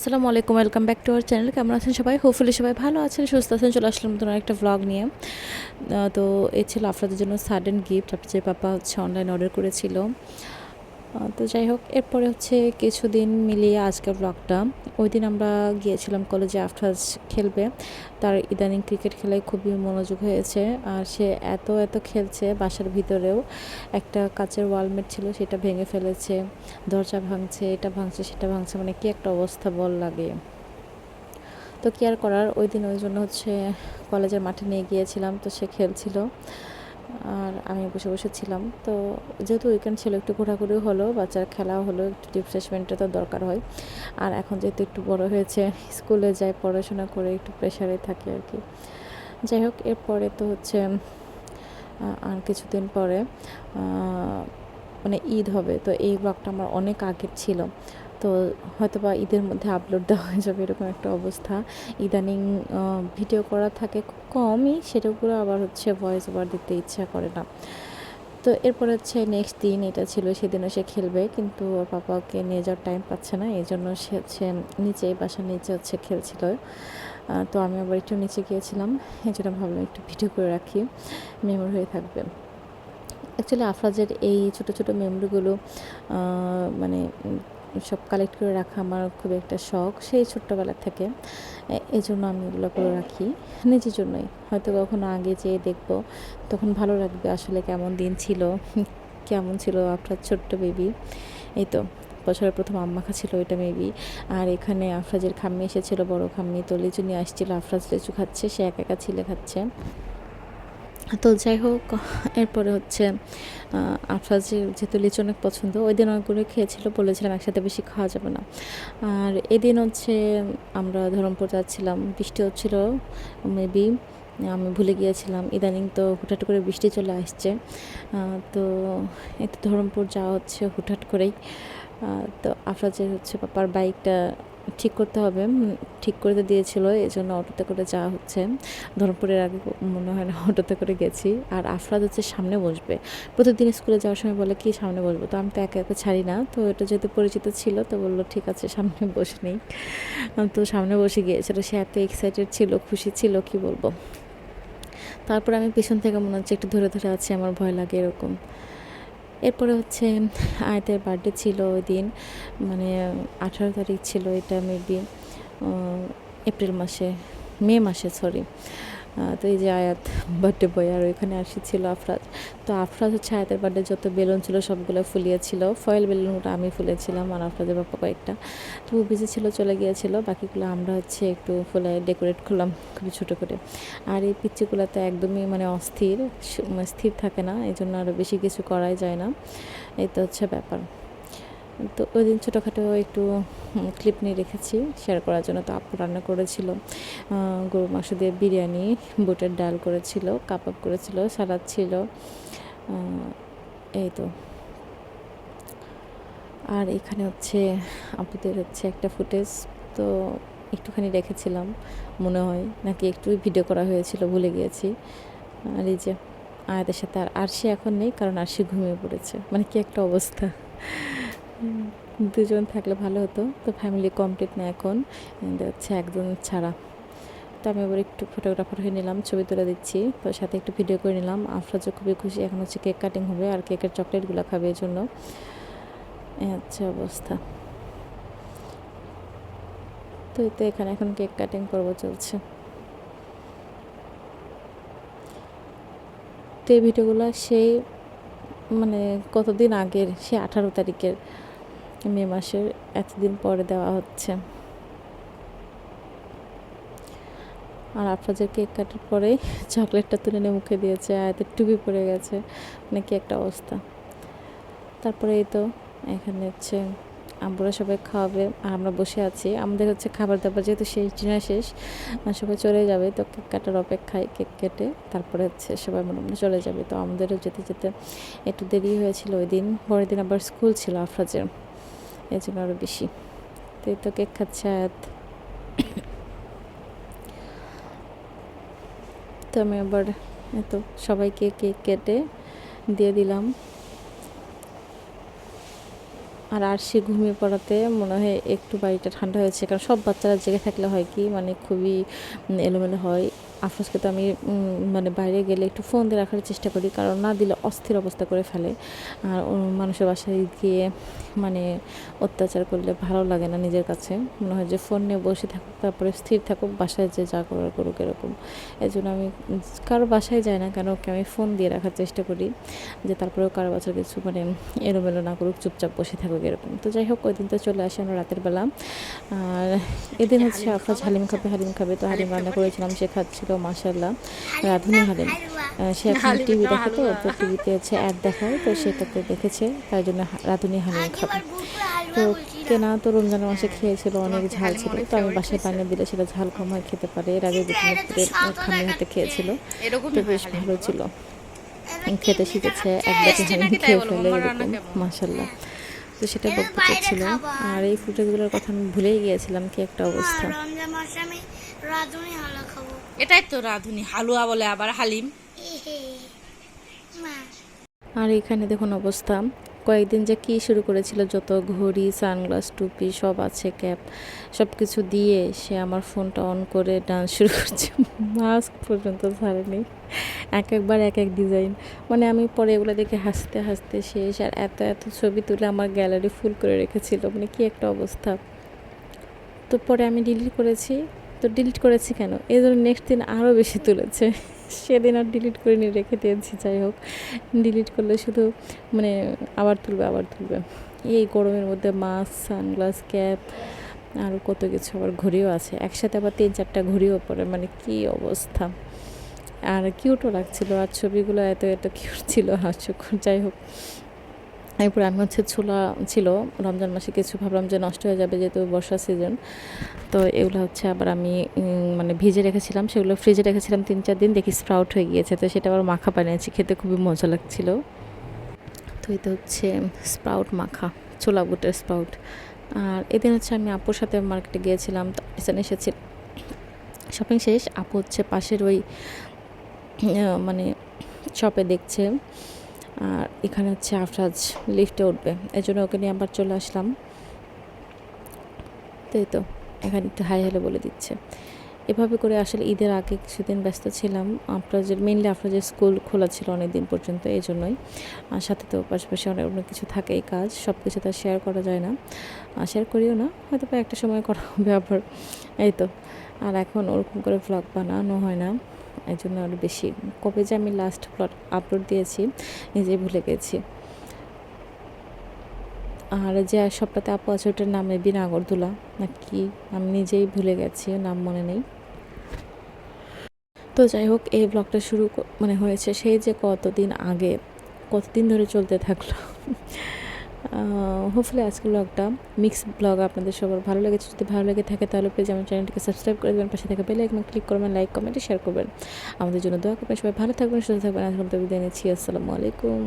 আসসালামু আলাইকুম welcome back to our channel কেমন আছেন সবাই? হোপফুলি সবাই ভালো আছেন, সুস্থ আছেন। চলে আসলাম নতুন একটা ভ্লগ নিয়ে। তো এ ছিল আপনাদের জন্য সাডেন গিফট আপনার যে পাপা হচ্ছে অনলাইন অর্ডার করেছিল। তো যাই হোক, এরপরে হচ্ছে কিছুদিন মিলিয়ে আজকের ব্লগটা ওই দিন আমরা গিয়েছিলাম কলেজে আফটার্স খেলবে। তার ইদানিং ক্রিকেট খেলায় খুবই মনোযোগ হয়েছে। আর সে এত এত খেলছে বাসার ভিতরেও। একটা কাচের ওয়ালমেট ছিল, সেটা ভেঙে ফেলেছে। দরজা ভাঙছে, এটা ভাঙছে, সেটা ভাঙছে মানে কি একটা অবস্থা, বল লাগে। তো কি আর করার? ওই দিন ওই জন্য হচ্ছে কলেজের মাঠে নিয়ে গিয়েছিলাম, তো সে খেলছিল। আর আমি বসে বসে ছিলাম। তো যেহেতু উইকেন্ড ছিল, একটু ঘোরাঘুরি হলো, বাচ্চার খেলাও হলো, একটু রিফ্রেশমেন্টের তো দরকার হয়। আর এখন যেহেতু একটু বড় হয়েছে স্কুলে যায় পড়াশোনা করে একটু প্রেশারে থাকে আর কি। যাই হোক, এরপরে তো হচ্ছে আর কিছুদিন পরে মানে ঈদ হবে। তো এই ব্লগটা আমার অনেক আগের ছিল। তো হয়তো বা ঈদের মধ্যে আপলোড দেওয়া হয়ে যাবে এরকম একটা অবস্থা। ইদানিং ভিডিও করা থাকে খুব কমই, সেটাগুলো আবার হচ্ছে ভয়েস ওভার দিতে ইচ্ছা করে না। তো এরপর হচ্ছে নেক্সট দিন এটা ছিল, সেদিনও সে খেলবে, কিন্তু ওর পাপাকে নিয়ে যাওয়ার টাইম পাচ্ছে না এই জন্য সে হচ্ছে নিচে বাসার নিচে হচ্ছে খেলছিল। তো আমি আবার একটু নিচে গিয়েছিলাম এই জন্য ভাবলাম একটু ভিডিও করে রাখি মেমোরি হয়ে থাকবে। অ্যাকচুয়ালি আফরাজের এই ছোট ছোট মেমোরিগুলো মানে সব কালেক্ট করে রাখা আমার খুব একটা শখ, সেই ছোট্টবেলা থেকে। এই জন্য আমি এগুলো করে রাখি। নিজের জন্যই। হয়তো কখনো আগে যেয়ে দেখব, তখন ভালো লাগবে আসলে কেমন দিন ছিল, কেমন ছিল আপনার ছোট্ট বেবি এই তো, বছরের প্রথম আম্মাখা ছিল ওইটা মেবি আর এখানে আফরাজের খাম্মি এসেছিল, বড় খাম্মি। তো লিচু নিয়ে আসছিল, আফরাজ লিচু খাচ্ছে, সে একা একা ছিলে খাচ্ছে। তো যাই হোক এরপরে হচ্ছে আহ, আফরাজের যেহেতু লিচু অনেক পছন্দ ওই দিন অনেকগুলো খেয়েছিল বলেছিলাম একসাথে বেশি খাওয়া যাবে না। আর এদিন হচ্ছে আমরা ধরমপুর যাচ্ছিলাম বৃষ্টি হচ্ছিল মেবি আমি ভুলে গিয়েছিলাম ইদানিং তো হুটহাট করে বৃষ্টি চলে আসছে। তো এই তো ধরমপুর যাওয়া হচ্ছে হুটহাট করেই। তো আফরাজের হচ্ছে পাপার বাইকটা ঠিক করতে হবে ঠিক করতে দিয়েছিল এই জন্য অটোতে করে যাওয়া হচ্ছে। ধরমপুরের আগে মনে হয় না, অটোতে করে গেছি। আর আফরাদ হচ্ছে সামনে বসবে। প্রতিদিন স্কুলে যাওয়ার সময় বলে, কি সামনে বসবো? তো আমি তো একা একা ছাড়ি না। তো এটা যেহেতু পরিচিত ছিল, তো বলল, ঠিক আছে, সামনে বসে নেই। তো সামনে বসে গিয়েছিল সে এত এক্সাইটেড ছিল, খুশি ছিল, কি বলব? তারপর আমি পিছন থেকে মনে হচ্ছে, একটু ধরে ধরে আছি, আমার ভয় লাগে এরকম। এরপরে হচ্ছে আয়তের বার্থডে ছিল ওই দিন মানে আঠারো তারিখ ছিল এটা মেবি এপ্রিল মাসে, মে মাসে সরি তো এই যে আয়াত বার্থডে বয় আর ওইখানে আসি ছিল আফরাজ। তো আফরাজ হচ্ছে আয়াতের বার্থডে যত বেলুন ছিল সবগুলো ফুলিয়েছিল। ফয়েল বেলুনটা আমি ফুলেছিলাম আর আফরাজের বাবা কয়েকটা। তো ও ছিল, চলে গিয়েছিল। বাকিগুলো আমরা হচ্ছে একটু ফুলে ডেকোরেট করলাম খুবই ছোটো করে। আর এই পিচ্চিগুলো তো একদমই মানে অস্থির মানে স্থির থাকে না এই জন্য আরও বেশি কিছু করাই যায় না। এই তো হচ্ছে ব্যাপার। তো ওই দিন ছোটোখাটো একটু ক্লিপ নিয়ে রেখেছি শেয়ার করার জন্য তো আপু রান্না করেছিল। গরুর মাংস দিয়ে বিরিয়ানি, বুটের ডাল করেছিল, কাবাব করেছিল, সালাদ ছিল। এই তো। আর এখানে হচ্ছে আপুদের হচ্ছে একটা ফুটেজ, তো একটুখানি রেখেছিলাম, মনে হয় নাকি একটু ভিডিও করা হয়েছিল, ভুলে গিয়েছি। আর এই যে আয়াতের সাথে আর আরশি এখন নেই, কারণ আরশি ঘুমিয়ে পড়েছে। মানে কি একটা অবস্থা। দুজন থাকলে ভালো হতো। তো ফ্যামিলি কমপ্লিট না এখন। হচ্ছে একজন ছাড়া। তো আমি আবার একটু ফটোগ্রাফার হয়ে নিলাম, ছবি তুলে দিচ্ছি। তো সাথে একটু ভিডিও করে নিলাম। আফরাজও খুবই খুশি। এখন হচ্ছে কেক কাটিং হবে আর কেকের চকলেটগুলো খাবে এই জন্য। হচ্ছে অবস্থা। তো এই তো এখানে এখন কেক কাটিং করব চলছে। তো এই ভিডিওগুলো সেই মানে কতদিন আগের? সে আঠারো তারিখের। মে মাসের এতদিন পরে দেওয়া হচ্ছে। আর আফরাজের কেক কাটার পরেই চকলেটটা তুলে নিয়ে মুখে দিয়েছে, আয়াতের টুপি পড়ে গেছে। মানে কি একটা অবস্থা। তারপরে এই তো এখানে হচ্ছে আমরা সবাই খাওয়াবে, আর আমরা বসে আছি। আমাদের হচ্ছে খাবার দাবার যেহেতু শেষ ডিনার শেষ আর সবাই চলে যাবে, তো কেক কাটার অপেক্ষায় কেক কেটে তারপরে হচ্ছে সবাই মোটামুটি চলে যাবে। তো আমাদেরও যেতে যেতে একটু দেরি হয়েছিল ওই দিন। পরের দিন আবার স্কুল ছিল আফরাজের। এই জন্য আরও বেশি। তো তো কেক খাচ্ছে তো আমি আবার এত সবাইকে কেক কেটে দিয়ে দিলাম। আর আর সে ঘুমিয়ে পড়াতে মনে হয় একটু বাড়িটা ঠান্ডা হয়েছে, কারণ সব বাচ্চারা জেগে থাকলে হয় কি মানে খুবই এলোমেলো হয়। আফরোজকে তো আমি মানে বাইরে গেলে একটু ফোন দিয়ে রাখার চেষ্টা করি, কারণ না দিলে অস্থির অবস্থা করে ফেলে। আর মানুষের বাসায় গিয়ে মানে অত্যাচার করলে ভালো লাগে না নিজের কাছে। মনে হয় যে ফোন নিয়ে বসে থাকুক, তারপরে স্থির থাকুক, বাসায় যে যা করার করুক এরকম। এই জন্য আমি, কারও বাসায় যাই না কেন, ওকে আমি ফোন দিয়ে রাখার চেষ্টা করি, যে তারপরেও কারও বাচ্চার কিছু মানে এলোমেলো না করুক, চুপচাপ বসে থাকুক। এরকম। তো যাই হোক ওই দিন তো চলে আসি আমরা রাতের বেলা। আর এদিন হচ্ছে আফরাজ হালিম খাবে হালিম খাবে। তো হালিম রান্না করেছিলাম সে খাচ্ছিল মাসাল্লাহ রাধুনি হালিম। সে এখন টিভি দেখে তো তো টিভিতে হচ্ছে অ্যাড দেখায় তো সেটাতে দেখেছে তাই জন্য রাধুনি হালিম খাবে। তো কেনা তো রমজান মাসে খেয়েছিল অনেক ঝাল ছিল। তো আমি বাসায় বানিয়ে দিলে সেটা ঝাল কম হয় খেতে পারে। এর আগে খামির হাতে খেয়েছিল তো বেশ ভালো ছিল। খেতে শিখেছে এক বাটি হালিম খেয়ে ফেলে এরকম মাসাল্লাহ তো সেটা বলতে চাচ্ছিল আর এই ফুটেজগুলোর কথা আমি ভুলেই গিয়েছিলাম কি একটা অবস্থা। রমজান মাসে আমি রাঁধুনি হালা খাব। এটাই তো রাধুনি হালুয়া বলে আবার হালিম। আর এখানে দেখুন অবস্থা। কয়েকদিন যে কি শুরু করেছিল যত ঘড়ি সানগ্লাস টুপি সব আছে ক্যাপ সব কিছু দিয়ে সে আমার ফোনটা অন করে ডান্স শুরু করছে। মাস্ক পর্যন্ত ছাড়েনি এক একবার, এক এক ডিজাইন মানে আমি পরে এগুলো দেখে হাসতে হাসতে শেষ। আর এত এত ছবি তুলে আমার গ্যালারি ফুল করে রেখেছিল। মানে কি একটা অবস্থা। তো পরে আমি ডিলিট করেছি। তো ডিলিট করেছি কেন? এই জন্য নেক্সট দিন আরও বেশি তুলেছে। সেদিন আর ডিলিট করে নিয়ে রেখে দিয়েছি। যাই হোক ডিলিট করলে শুধু মানে আবার তুলবে আবার তুলবে। এই গরমের মধ্যে মাস্ক সানগ্লাস ক্যাপ আরও কত কিছু আবার ঘড়িও আছে। একসাথে আবার তিন চারটা ঘড়িও পরে। মানে কি অবস্থা। আর কিউটও লাগছিল, আর ছবিগুলো এত এত কিউট ছিল হাস্যকর যাই হোক। এরপর আমি হচ্ছে ছোলা ছিল, রমজান মাসে কিছু ভাবলাম যে নষ্ট হয়ে যাবে যেহেতু বর্ষা সিজন তো এগুলো হচ্ছে আবার আমি মানে ভিজে রেখেছিলাম, সেগুলো ফ্রিজে রেখেছিলাম তিন চার দিন, দেখি স্প্রাউট হয়ে গিয়েছে। তো সেটা আবার মাখা বানিয়েছি, খেতে খুবই মজা লাগছিল। তো এটা হচ্ছে স্প্রাউট মাখা, ছোলা বুটের স্প্রাউট আর এদিন হচ্ছে আমি আপুর সাথে মার্কেটে গিয়েছিলাম, তো এসেছি। শপিং শেষ, আপু হচ্ছে পাশের ওই মানে শপে দেখছে। আর এখানে হচ্ছে আফরাজ লিফটে উঠবে। এই জন্য ওকে নিয়ে আবার চলে আসলাম। তাই তো, এখানে একটু হাই হ্যালো বলে দিচ্ছে। এভাবে করে আসলে ঈদের আগে কিছুদিন ব্যস্ত ছিলাম। আফরাজের মেনলি আফরাজের স্কুল খোলা ছিল অনেক দিন পর্যন্ত, এই জন্যই। আর সাথে তো পাশাপাশি অনেক অনেক কিছু থাকে এই কাজ সব কিছু তো শেয়ার করা যায় না। শেয়ার করিও না, হয়তো একটা সময় করা হবে আবার। এই তো, আর এখন ওরকম করে ভ্লগ বানানো হয় না। এই জন্য আরও বেশি। কবে যে আমি লাস্ট প্লট আপলোড দিয়েছি, নিজেই ভুলে গেছি। আর যে সবটাতে আপু আছে, ওটার নাম এবি নাগরদোলা। নাকি আমি নিজেই ভুলে গেছি নাম মনে নেই। তো যাই হোক, এই ব্লগটা শুরু মানে হয়েছে সেই যে কতদিন আগে, কতদিন ধরে চলতে থাকল। হোপফুলি আজকের ব্লগটা মিক্স ব্লগ আপনাদের সবার ভালো লেগেছে। যদি ভালো লেগে থাকে তাহলে প্লিজ আমার চ্যানেলটিকে সাবস্ক্রাইব করে দেবেন, পাশে থেকে বেলে একদম ক্লিক করবেন লাইক কমেন্ট শেয়ার করবেন। আমাদের জন্য দোয়া করবেন, সবাই ভালো থাকবেন, সুস্থ থাকবেন। আজকে বিদায় নিচ্ছি, আসসালামু আলাইকুম।